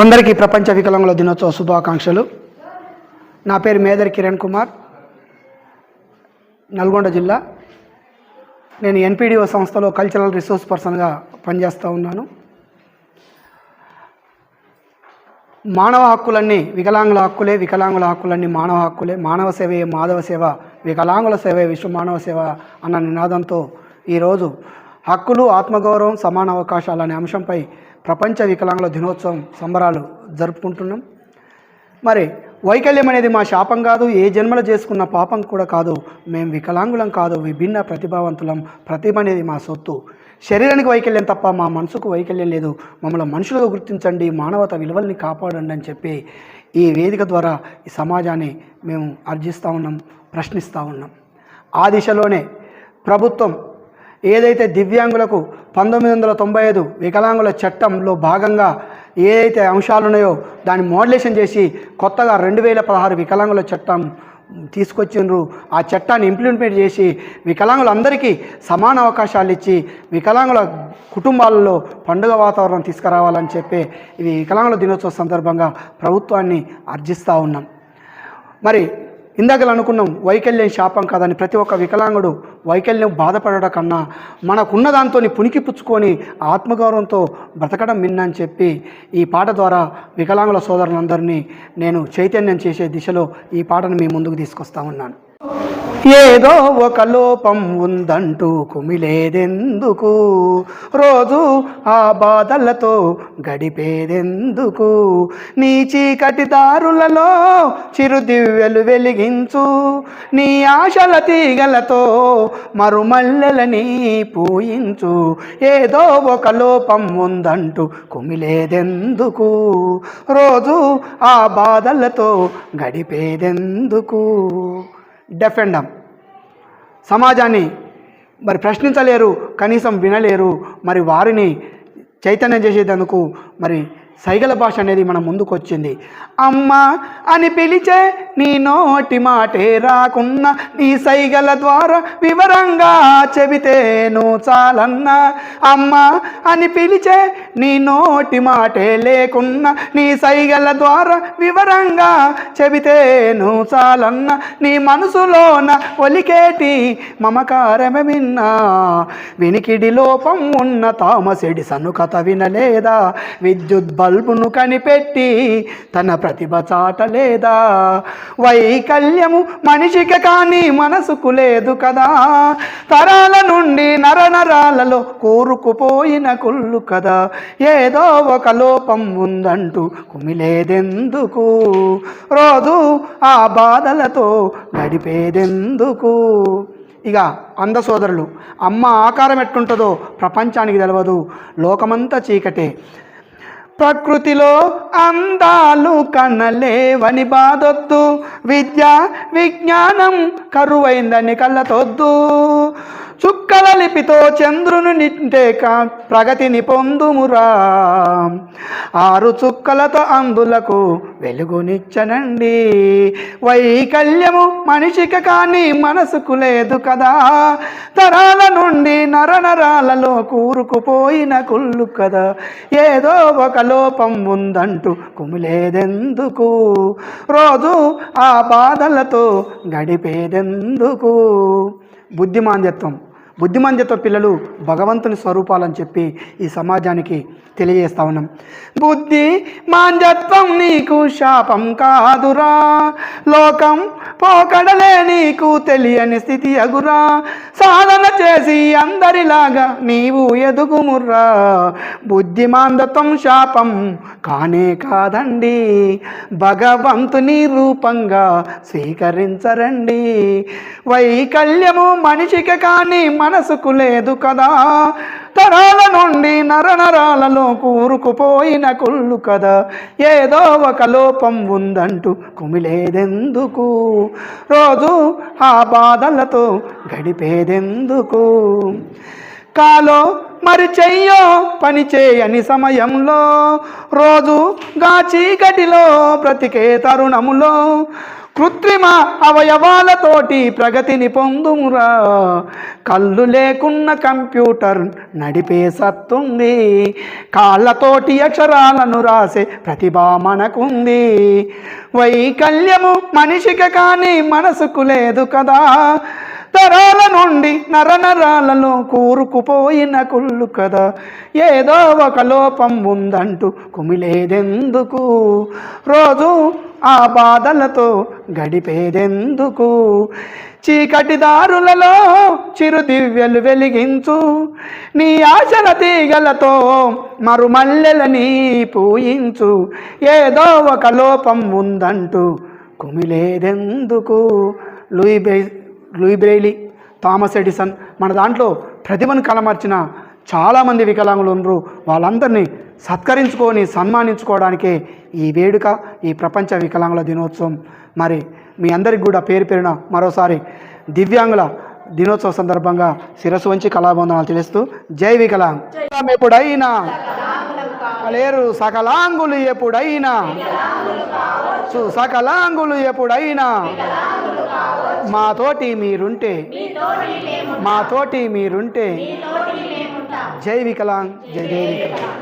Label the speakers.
Speaker 1: అందరికీ ప్రపంచ వికలాంగుల దినోత్సవ శుభాకాంక్షలు. నా పేరు మేదర్ కిరణ్ కుమార్. నల్గొండ జిల్లా. నేను ఎన్పిడిఓ సంస్థలో కల్చరల్ రిసోర్స్ పర్సన్గా పనిచేస్తూ ఉన్నాను. మానవ హక్కులన్నీ వికలాంగుల హక్కులే వికలాంగుల హక్కులన్నీ మానవ హక్కులే. మానవ సేవయే మాధవ సేవ వికలాంగుల సేవే విశ్వ మానవ సేవ అన్న నినాదంతో ఈరోజు హక్కులు ఆత్మగౌరవం సమాన అవకాశాలు అనే అంశంపై ప్రపంచ వికలాంగుల దినోత్సవం సంబరాలు జరుపుకుంటున్నాం. మరి వైకల్యం అనేది మా శాపం కాదు ఏ జన్మలో చేసుకున్న పాపం కూడా కాదు మేము వికలాంగులం కాదు విభిన్న ప్రతిభావంతులం ప్రతిభ అనేది మా సొత్తు. శరీరానికి వైకల్యం తప్ప మా మనసుకు వైకల్యం లేదు. మమ్మల్ని మనుషులుగా గుర్తించండి మానవత విలువల్ని కాపాడండి అని చెప్పి ఈ వేదిక ద్వారా ఈ సమాజాన్ని మేము అర్జిస్తూ ఉన్నాం ప్రశ్నిస్తూ ఉన్నాం. ఆ దిశలోనే ప్రభుత్వం ఏదైతే దివ్యాంగులకు పంతొమ్మిది వందల తొంభై ఐదు వికలాంగుల చట్టంలో భాగంగా ఏదైతే అంశాలు ఉన్నాయో దాన్ని మోడలేషన్ చేసి కొత్తగా రెండు వేల పదహారు వికలాంగుల చట్టం తీసుకొచ్చిండ్రు. ఆ చట్టాన్ని ఇంప్లిమెంట్ చేసి వికలాంగులందరికీ సమాన అవకాశాలు ఇచ్చి వికలాంగుల కుటుంబాలలో పండుగ వాతావరణం తీసుకురావాలని చెప్పి ఇది వికలాంగుల దినోత్సవ సందర్భంగా ప్రభుత్వాన్ని అర్జిస్తూ ఉన్నాం. మరి ఇందాకలు అనుకున్నాం వైకల్యం శాపం కాదని ప్రతి ఒక్క వికలాంగుడు వైకల్యం బాధపడడం కన్నా మనకున్న దాంతో పుణికిపుచ్చుకొని ఆత్మగౌరవంతో బ్రతకడం మిన్నని చెప్పి ఈ పాట ద్వారా వికలాంగుల సోదరులందరినీ నేను చైతన్యం చేసే దిశలో ఈ పాటను మీ ముందుకు తీసుకొస్తా ఉన్నాను. ఏదో ఒక లోపం ఉందంటూ కుమిలేదెందుకు? రోజు ఆ బాధలతో గడిపేదెందుకు? నీ చీకటి దారులలో చిరుదివ్యలు వెలిగించు. నీ ఆశల తీగలతో మరుమల్లెలని పూయించు. ఏదో ఒక లోపం ఉందంటూ కుమిలేదెందుకు? రోజు ఆ బాధలతో గడిపేదెందుకు? డెఫెండమ్ సమాజాన్ని మరి ప్రశ్నించలేరు కనీసం వినలేరు మరి వారిని చైతన్యం చేసేందుకు మరి సైగల భాష అనేది మన ముందుకు వచ్చింది అమ్మ అని పిలిచే నీ నోటి మాటే రాకున్నా నీ సైగల ద్వారా వివరంగా చెబితేను చాలన్నా. అమ్మ అని పిలిచే నీ నోటి మాటే లేకున్నా నీ సైగల ద్వారా వివరంగా చెబితేను చాలన్నా. నీ మనసులోన ఒలికేటి మమకారమే విన్నా. వినికిడి లోపం ఉన్న తామసిడి సనుకత వినలేదా? విద్యుత్ బల్బును కనిపెట్టి తన ప్రతిభ చాట లేదా? వైకల్యము మనిషికి కానీ మనసుకు లేదు కదా. తరాల నుండి నరనరాలలో కూరుకుపోయిన కుళ్ళు కదా. ఏదో ఒక లోపం ఉందంటూ కుమిలేదెందుకు? రోజు ఆ బాధలతో నడిపేదెందుకు? ఇక అంద సోదరులు అమ్మ ఆకారం ఎట్టుంటుందో ప్రపంచానికి తెలవదు. లోకమంతా చీకటే. ప్రకృతిలో అందాలు కన్నలేవని బాధొద్దు. విద్య విజ్ఞానం కరువైందని కళ్ళతొద్దు. చుక్కల లిపితో చంద్రుని నింటే కా ప్రగతిని పొందుమురా. ఆరు చుక్కలతో అందులకు వెలుగునిచ్చనండి. వైకల్యము మనిషికి కానీ మనసుకు లేదు కదా. తరాల నుండి నరనరాలలో కూరుకుపోయిన కుళ్ళు కదా. ఏదో ఒక లోపం ఉందంటూ కుమిలేదెందుకు? రోజు ఆ బాధలతో గడిపేదెందుకు? బుద్ధిమాంద్యత్వం బుద్ధిమాంద్యత్వ పిల్లలు భగవంతుని స్వరూపాలని చెప్పి ఈ సమాజానికి తెలియజేస్తా ఉన్నాం. బుద్ధి మాంద్యత్వం నీకు శాపం కాదురా. లోకం పోకడలే నీకు తెలియని స్థితి అగురా. సాధన చేసి అందరిలాగా నీవు ఎదుగుముర్రా. బుద్ధిమాందత్వం శాపం కానే కాదండి. భగవంతుని రూపంగా స్వీకరించరండి. వైకల్యము మనిషికి కానీ మనసుకు లేదు కదా. తరాల నుండి నరనరాలలో కూరుకుపోయిన కుళ్ళు కదా. ఏదో ఒక లోపం ఉందంటూ కుమిలేదెందుకు? రోజు ఆ బాధలతో గడిపేదెందుకు? కాలో మరి చెయ్యో పని చేయని సమయంలో రోజు గా చీకటిలో బ్రతికే తరుణములో కృత్రిమ అవయవాలతోటి ప్రగతిని పొందుమురా. కళ్ళు లేకున్న కంప్యూటర్ నడిపే సత్తుంది. కాళ్ళతోటి అక్షరాలను రాసే ప్రతిభ మనకుంది. వైకల్యము మనిషికి కానీ మనసుకు లేదు కదా. తరాల నుండి నరనరాలలో కూరుకుపోయిన కుళ్ళు కదా. ఏదో ఒక లోపం ఉందంటూ కుమిలేదెందుకు? రోజు ఆ బాధలతో గడిపేదెందుకు? చీకటి దారులలో చిరు దివ్యలు వెలిగించు. నీ ఆశల తీగలతో మరుమల్లెలని పూయించు. ఏదో ఒక లోపం ఉందంటూ కుమిలేదెందుకు? Louis Louis Braille Thomas Edison మన దాంట్లో ప్రతిభను కలమర్చిన చాలామంది వికలాంగులు ఉన్నారు. వాళ్ళందరినీ సత్కరించుకొని సన్మానించుకోవడానికే ఈ వేడుక ఈ ప్రపంచ వికలాంగుల దినోత్సవం. మరి మీ అందరికి కూడా పేరు పేరున మరోసారి దివ్యాంగుల దినోత్సవ సందర్భంగా శిరస్సు వంచి కళాబంధనాలు తెలుస్తూ జై వికలాంగ్. ఎప్పుడైనా లేరు సకలాంగులు ఎప్పుడైనా. సకలాంగులు ఎప్పుడైనా మాతోటి మీరుంటే మాతోటి మీరుంటే జై వికలాంగ్ జై జై వికలాంగ్.